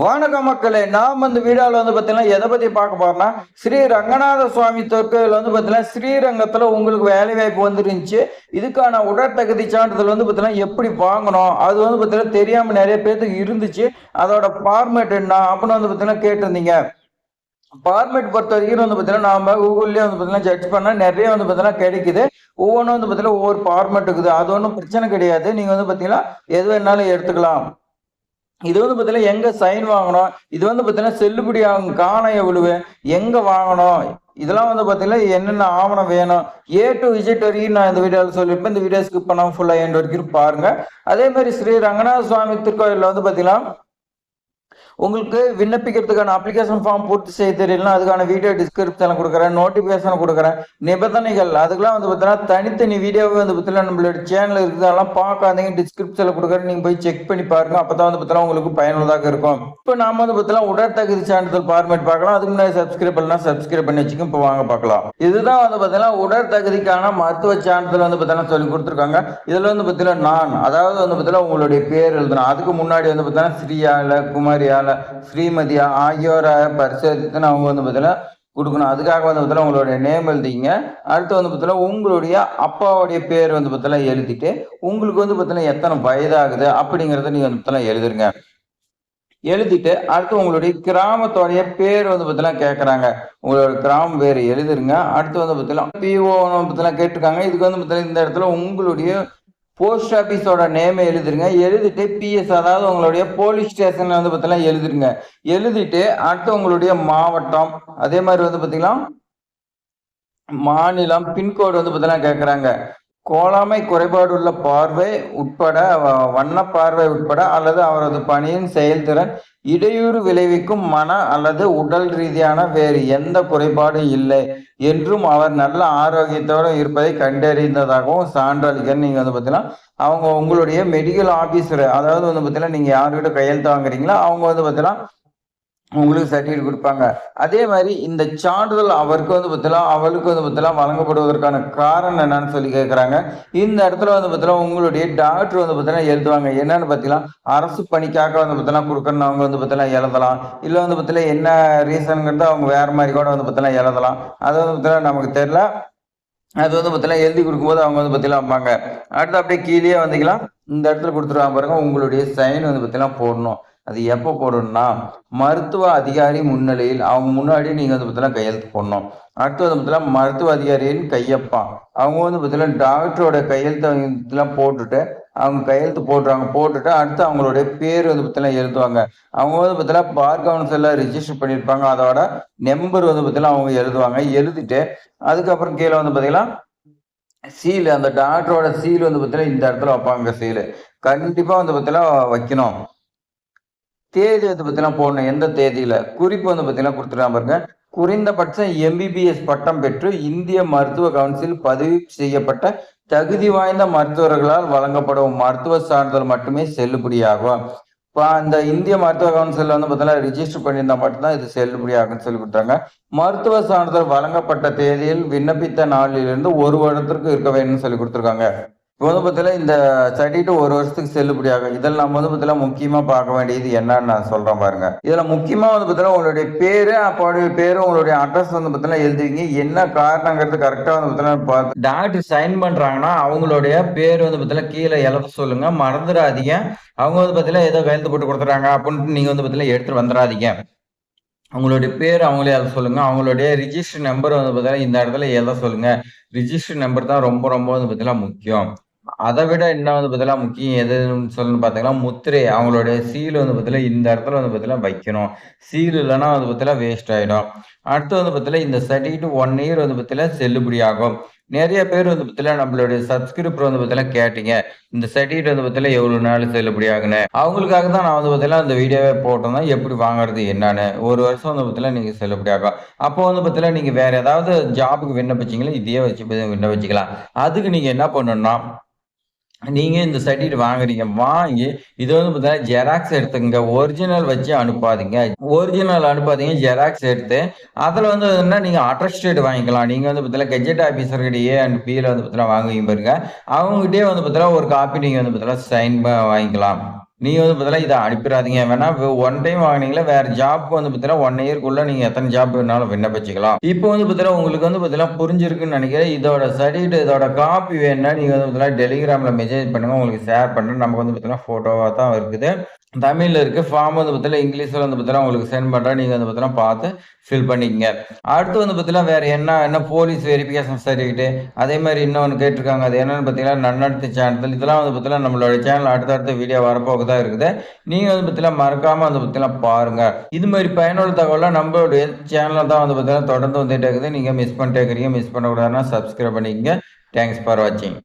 வணக்கம் மக்களே நாம் வந்து வீடியோவில் வந்து பார்த்தீங்கன்னா எதை பற்றி பார்க்க போறோம்னா ஸ்ரீ ரங்கநாத சுவாமி தொற்கையில் வந்து பார்த்தீங்கன்னா ஸ்ரீரங்கத்தில் உங்களுக்கு வேலை வாய்ப்பு வந்துருந்துச்சு. இதுக்கான உடற்தகுதி சான்றிதழ் வந்து பார்த்தீங்கன்னா எப்படி வாங்கணும்? அது வந்து பார்த்தீங்கன்னா தெரியாமல் நிறைய பேர்த்துக்கு இருந்துச்சு. அதோட ஃபார்மேட் என்ன அப்படின்னு வந்து பார்த்தீங்கன்னா கேட்டிருந்தீங்க. ஃபார்மேட் பொறுத்த வரைக்கும் வந்து பார்த்தீங்கன்னா நாம கூகுள்லேயே வந்து பார்த்தீங்கன்னா சர்ச் பண்ணால் நிறைய வந்து பார்த்தீங்கன்னா கிடைக்குது. ஒவ்வொன்றும் வந்து பார்த்தீங்கன்னா ஒவ்வொரு ஃபார்மேட் இருக்குது. அது ஒன்றும் பிரச்சனை கிடையாது. நீங்கள் வந்து பார்த்தீங்கன்னா எது வேணாலும் எடுத்துக்கலாம். இது வந்து பார்த்தீங்கன்னா எங்க சைன் வாங்கணும்? இது வந்து பார்த்தீங்கன்னா செல்லுபடி ஆகும் காணம் எவ்வளவு எங்க வாங்கணும்? இதெல்லாம் வந்து பார்த்தீங்கன்னா என்னென்ன ஆவணம் வேணும்? ஏ டு விஜிட் வரைக்கும் நான் இந்த வீடியோவில் சொல்லியிருப்பேன். இந்த வீடியோ ஸ்கிப் பண்ணாமல் ஃபுல்லாக எண்ட் வரைக்கும் பாருங்க. அதே மாதிரி ஸ்ரீ ரங்கநாத சுவாமி திருக்கோயிலில் வந்து பார்த்தீங்கன்னா உங்களுக்கு விண்ணப்பிக்கிறதுக்கான அப்ளிகேஷன் ஃபார்ம் பூர்த்தி செய்ய தெரியலனா அதுக்கான வீடியோ டிஸ்கிரிப்ஷனில் கொடுக்குறேன் நோட்டிஃபிகேஷன் கொடுக்குறேன் நிபந்தனைகள் அதுக்கெல்லாம் வந்து பார்த்தீங்கன்னா தனித்தனி வீடியோவே வந்து பார்த்தீங்கன்னா நம்மளோட சேனல் இருக்குது. அதெல்லாம் பார்க்காதீங்க. டிஸ்கிரிப்ஷனில் கொடுக்குறேன். நீங்கள் போய் செக் பண்ணி பாருங்க. அப்போ தான் வந்து பார்த்தீங்கன்னா உங்களுக்கு பயனுள்ளதாக இருக்கும். இப்போ நாம வந்து பார்த்தீங்கன்னா உடற்தகுதி சான்றிதழ் ஃபார்மேட் பார்க்கலாம். அதுக்கு முன்னாடி சப்ஸ்கிரைப் பண்ணலாம் சப்ஸ்கிரைப் பண்ணி வச்சுக்கோங்க. இப்போ வாங்க பார்க்கலாம். இதுதான் வந்து பார்த்தீங்கன்னா உடற்தகுதிக்கான மருத்துவ சான்றிதழ் வந்து பார்த்தீங்கன்னா சொல்லி கொடுத்துருக்காங்க. இதில் வந்து பார்த்தீங்கன்னா நான் அதாவது வந்து பார்த்தீங்கன்னா உங்களுடைய பேர் எழுதணும். அதுக்கு முன்னாடி வந்து பார்த்தீங்கன்னா ஸ்ரீயால குமாரியால ஸ்ரீமதியா ஆகியோரை பரிசோதித்து அவங்க வந்து பார்த்தீங்கன்னா கொடுக்கணும் அதுக்காக வந்து பார்த்தீங்கன்னா உங்களுடைய நேம் எழுதிங்க அடுத்து வந்து பார்த்தீங்கன்னா உங்களுடைய அப்பாவுடைய பேர் வந்து பார்த்தீங்கன்னா எழுதிட்டு உங்களுக்கு வந்து பார்த்தீங்கன்னா எத்தனை வயதாகுது அப்படிங்கிறத நீங்கள் வந்து பார்த்தீங்கன்னா எழுதுருங்க எழுதிட்டு அடுத்து உங்களுடைய கிராமத்தோடைய பேர் வந்து பார்த்தீங்கன்னா கேட்குறாங்க உங்களோட கிராமம் பேர் எழுதிருங்க அடுத்து வந்து பார்த்தீங்கன்னா பிஓ பார்த்தீங்கன்னா கேட்டிருக்காங்க இதுக்கு வந்து பார்த்தீங்கன்னா இந்த இடத்துல உங்களுடைய போஸ்ட் ஆஃபீஸோட நேமை எழுதிருங்க. எழுதிட்டு பிஎஸ் அதாவது உங்களுடைய போலீஸ் ஸ்டேஷன்ல வந்து பார்த்தீங்கன்னா எழுதிருங்க. எழுதிட்டு அடுத்து உங்களுடைய மாவட்டம். அதே மாதிரி வந்து பார்த்தீங்கன்னா மாநிலம் பின்கோடு வந்து பார்த்தீங்கன்னா கேட்குறாங்க கோலாமை குறைபாடு உள்ள பார்வை உட்பட வண்ண பார்வை உட்பட அல்லது அவரது பணியின் செயல்திறன் இடையூறு விளைவிக்கும் மன அல்லது உடல் ரீதியான வேறு எந்த குறைபாடும் இல்லை என்றும் அவர் நல்ல ஆரோக்கியத்தோடு இருப்பதை கண்டறிந்ததாகவும் சான்றளிக்க நீங்கள் வந்து பார்த்தீங்கன்னா அவங்க உங்களுடைய மெடிக்கல் ஆஃபீஸர் அதாவது வந்து பார்த்தீங்கன்னா நீங்க யாருக்கிட்ட கையெழுத்து வாங்குறீங்களோ அவங்க வந்து பார்த்தீங்கன்னா உங்களுக்கு சர்டிஃபிகேட் கொடுப்பாங்க அதே மாதிரி இந்த சான்றிதழ் அவருக்கு வந்து பார்த்தீங்கன்னா அவளுக்கு வந்து பார்த்தீங்கன்னா வழங்கப்படுவதற்கான காரணம் என்னன்னு சொல்லி கேட்குறாங்க இந்த இடத்துல வந்து பார்த்தீங்கன்னா உங்களுடைய டாக்டர் வந்து பார்த்தீங்கன்னா எழுதுவாங்க என்னன்னு பார்த்தீங்கன்னா அரசு பணிக்காக வந்து பார்த்தீங்கன்னா கொடுக்கணும் அவங்க வந்து பார்த்தீங்கன்னா எழுதலாம் இல்லை வந்து பார்த்தீங்கன்னா என்ன ரீசனுங்கிறது அவங்க வேற மாதிரி கூட வந்து பார்த்தீங்கன்னா எழுதலாம் அது வந்து பார்த்தீங்கன்னா நமக்கு தெரியல அது வந்து பார்த்தீங்கன்னா எழுதி கொடுக்கும்போது அவங்க வந்து பார்த்தீங்கன்னா வைப்பாங்க அடுத்து அப்படியே கீழே வந்தீங்கன்னா இந்த இடத்துல கொடுத்துருவாங்க பாருங்க உங்களுடைய சைன் வந்து பார்த்தீங்கன்னா போடணும் அது எப்போ போடணும்னா மருத்துவ அதிகாரி முன்னிலையில் அவங்க முன்னாடி நீங்கள் வந்து பார்த்தீங்கன்னா கையெழுத்து போடணும். அடுத்து வந்து பார்த்தீங்கன்னா மருத்துவ அதிகாரியின் கையப்பா. அவங்க வந்து பார்த்தீங்கன்னா டாக்டரோட கையெழுத்துலாம் இதெல்லாம் போட்டுட்டு அவங்க கையெழுத்து போடுறாங்க. போட்டுட்டு அடுத்து அவங்களுடைய பேர் வந்து பார்த்தீங்கன்னா எழுதுவாங்க. அவங்க வந்து பார்த்தீங்கன்னா பார் கவுன்சிலில் ரிஜிஸ்டர் பண்ணியிருப்பாங்க. அதோட நம்பர் வந்து பார்த்தீங்கன்னா அவங்க எழுதுவாங்க. எழுதிட்டு அதுக்கப்புறம் கீழே வந்து பார்த்தீங்கன்னா சீல் அந்த டாக்டரோட சீல் வந்து பார்த்தீங்கன்னா இந்த இடத்துல வைப்பாங்க சீல் கண்டிப்பாக வந்து பார்த்தீங்கன்னா வைக்கணும். தேதி வந்து பார்த்தீங்கன்னா போடணும் எந்த தேதியில? குறிப்பு வந்து பார்த்தீங்கன்னா கொடுத்துருக்காங்க பாருங்க. குறைந்தபட்சம் எம்பிபிஎஸ் பட்டம் பெற்று இந்திய மருத்துவ கவுன்சில் பதிவு செய்யப்பட்ட தகுதி வாய்ந்த மருத்துவர்களால் வழங்கப்படும் மருத்துவ சான்றிதழ் மட்டுமே செல்லுபடியாகும். இப்போ அந்த இந்திய மருத்துவ கவுன்சில் வந்து பார்த்தீங்கன்னா ரிஜிஸ்டர் பண்ணியிருந்தா மட்டும்தான் இது செல்லுபடியாகும்னு சொல்லி கொடுத்தாங்க மருத்துவ சான்றிதழ் வழங்கப்பட்ட தேதியில் விண்ணப்பித்த நாளிலிருந்து ஒரு வருடத்திற்கு இருக்க வேணும்னு சொல்லி கொடுத்துருக்காங்க. இப்போ வந்து இந்த சர்டிஃபிகேட் ஒரு வருஷத்துக்கு செல்லுபடியாகும் இதில் நம்ம வந்து பார்த்தீங்கன்னா முக்கியமாக பார்க்க வேண்டியது என்னன்னு நான் சொல்கிறேன் பாருங்க. இதில் முக்கியமாக வந்து பார்த்தீங்கன்னா உங்களுடைய பேர் அப்போடைய பேர் உங்களுடைய அட்ரஸ் வந்து பார்த்தீங்கன்னா எழுதுவீங்க என்ன காரணங்கிறது கரெக்டாக வந்து பார்த்தீங்கன்னா பார்த்து டாக்டர் சைன் பண்ணுறாங்கன்னா அவங்களுடைய பேர் வந்து பார்த்தீங்கன்னா கீழே எழுத சொல்லுங்க. மறந்துடாதீங்க. அவங்க வந்து பார்த்தீங்கன்னா ஏதோ கையெழுத்து போட்டு கொடுத்துறாங்க அப்படின்ட்டு நீங்கள் வந்து பார்த்தீங்கன்னா எடுத்துகிட்டு வந்துடாதீங்க. அவங்களுடைய பேர் அவங்களே எழுத சொல்லுங்க. அவங்களுடைய ரிஜிஸ்டர் நம்பர் வந்து பார்த்தீங்கன்னா இந்த இடத்துல எழுத சொல்லுங்க. ரிஜிஸ்டர் நம்பர் தான் ரொம்ப ரொம்ப வந்து பார்த்தீங்கன்னா முக்கியம். அதை விட என்ன வந்து பார்த்தீங்கன்னா முக்கியம் எதுன்னு சொல்லணும்னு பார்த்தீங்கன்னா முத்திரை அவங்களுடைய சீல் வந்து பார்த்தீங்கன்னா இந்த இடத்துல வந்து பார்த்தீங்கன்னா வைக்கணும் சீல் இல்லைன்னா வந்து பார்த்தீங்கன்னா வேஸ்ட் ஆகிடும் அடுத்து வந்து பார்த்தீங்கன்னா இந்த சர்டிஃபிகேட் ஒன் இயர் வந்து பார்த்தீங்கன்னா செல்லுபடி ஆகும் நிறைய பேர் வந்து பார்த்தீங்கன்னா நம்மளுடைய சப்ஸ்கிரிப்டர் வந்து பார்த்தீங்கன்னா கேட்டீங்க இந்த சர்டிஃபிகேட் வந்து பார்த்தீங்கன்னா எவ்வளோ நாள் செல்லுபடி ஆகுன்னு அவங்களுக்காக தான் நான் வந்து பார்த்தீங்கன்னா இந்த வீடியோவே போட்டோம்னா எப்படி வாங்குறது என்னன்னு ஒரு வருஷம் வந்து பார்த்தீங்கன்னா நீங்கள் செல்லுபடி ஆகும் அப்போ வந்து பார்த்தீங்கன்னா நீங்கள் வேற ஏதாவது ஜாபுக்கு விண்ணப்பிச்சிங்களா இதையே வச்சு விண்ணப்பிச்சிக்கலாம் அதுக்கு நீங்கள் என்ன பண்ணணும்னா நீங்க இந்த சர்டிஃபிகேட் வாங்குறீங்க வாங்கி இது வந்து பார்த்தீங்கன்னா ஜெராக்ஸ் எடுத்துங்க ஒரிஜினல் வச்சு அனுப்பாதீங்க. ஒரிஜினல் அனுப்பாதீங்க ஜெராக்ஸ் எடுத்து. அதில் வந்து என்ன நீங்க அட்ரஸ்டேட் வாங்கிக்கலாம். நீங்க வந்து பார்த்தீங்கன்னா கெஜெட் ஆஃபீஸர்கிட்ட ஏ அண்ட் பியில் வந்து பார்த்தீங்கன்னா வாங்குவீங்க பாருங்க. அவங்ககிட்டயே வந்து பார்த்தீங்கன்னா ஒரு காப்பி நீங்க வந்து பார்த்தீங்கன்னா சைன் வாங்கிக்கலாம். நீங்கள் வந்து பார்த்தீங்கன்னா இதை அனுப்பிடாதீங்க வேணா ஒன் டைம் வாங்கினீங்களா வேற ஜாப்க்கு வந்து பார்த்தீங்கன்னா ஒன் இயர்க்குள்ள நீங்க எத்தனை ஜாப் வேணாலும் விண்ணப்பிச்சுக்கலாம். இப்போ வந்து பார்த்தீங்கன்னா உங்களுக்கு வந்து பார்த்தீங்கன்னா புரிஞ்சிருக்குன்னு நினைக்கிறேன் இதோட சர்டிஃபிகேட் இதோட காப்பி வேணும்னா நீங்க வந்து பார்த்தீங்கன்னா டெலிகிராமில் மெசேஜ் பண்ணுங்க. உங்களுக்கு ஷேர் பண்ணுறேன் நமக்கு வந்து பார்த்தீங்கன்னா ஃபோட்டோவாக தான் இருக்குது. தமிழில் இருக்கு. ஃபார்ம் வந்து பார்த்தீங்கன்னா இங்கிலீஷில் வந்து பார்த்தீங்கன்னா உங்களுக்கு சென்ட் பண்ணுறேன் நீங்கள் வந்து பார்த்தீங்கன்னா பார்த்து ஃபில் பண்ணிக்கங்க. அடுத்து வந்து பார்த்தீங்கன்னா வேறு என்ன என்ன போலீஸ் வெரிஃபிகேஷன் சர்டிஃபிகேட் அதே மாதிரி இன்னொன்று கேட்டிருக்காங்க. அது என்னென்னு பார்த்தீங்கன்னா நன்னடத்து சான்றிதழ் இதெல்லாம் வந்து பார்த்தீங்கன்னா நம்மளோட சேனல் அடுத்தடுத்த வீடியோ வரப்போக தான் இருக்குது. நீங்கள் வந்து பார்த்தீங்கன்னா மறக்காமல் வந்து பார்த்தீங்கன்னா பாருங்கள் இது மாதிரி பயனுள்ள தகவலாம் நம்மளுடைய சேனலில் தான் வந்து பார்த்தீங்கன்னா தொடர்ந்து வந்துட்டே இருக்குது. நீங்கள் மிஸ் பண்ணிட்டே இருக்கிறீங்க. மிஸ் பண்ணக்கூடாதுன்னா சப்ஸ்கிரைப் பண்ணிக்கங்க. தேங்க்ஸ் ஃபார் வாட்சிங்.